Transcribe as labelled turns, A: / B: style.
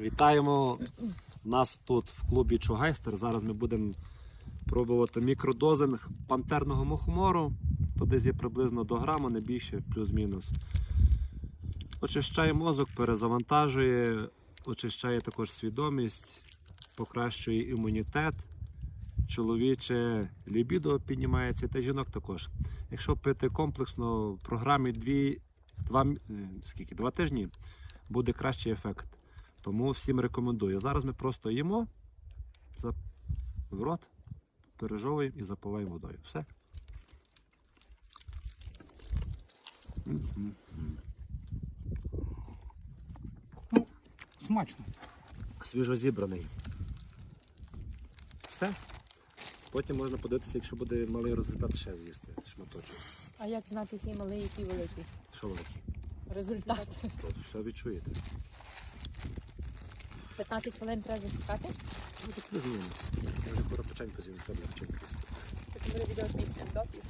A: Вітаємо нас тут в клубі Чугайстер. Зараз ми будемо пробувати мікродозинг пантерного мухомору. То десь є приблизно до грама, не більше, плюс-мінус. Очищає мозок, перезавантажує, очищає також свідомість, покращує імунітет. Чоловіче лібідо піднімається, та жінок також. Якщо пити комплексно в програмі 2, 2, скільки, 2 тижні, буде кращий ефект. Тому всім рекомендую. Зараз ми просто їмо в рот, пережовуємо і запиваємо водою. Все. М-м-м.
B: Смачно.
A: Свіжо зібраний. Все. Потім можна подивитися, якщо буде малий результат, ще з'їсти шматочок.
C: А як знати, який малий, який великий?
A: Що великий?
C: Результат.
A: От все відчуєте.
C: 15 хвилин треба засікати.
A: Ну так плюс-мінус. Я вже скоро печеньку з'їм, треба печеньку.
C: Так, ми відео після, після.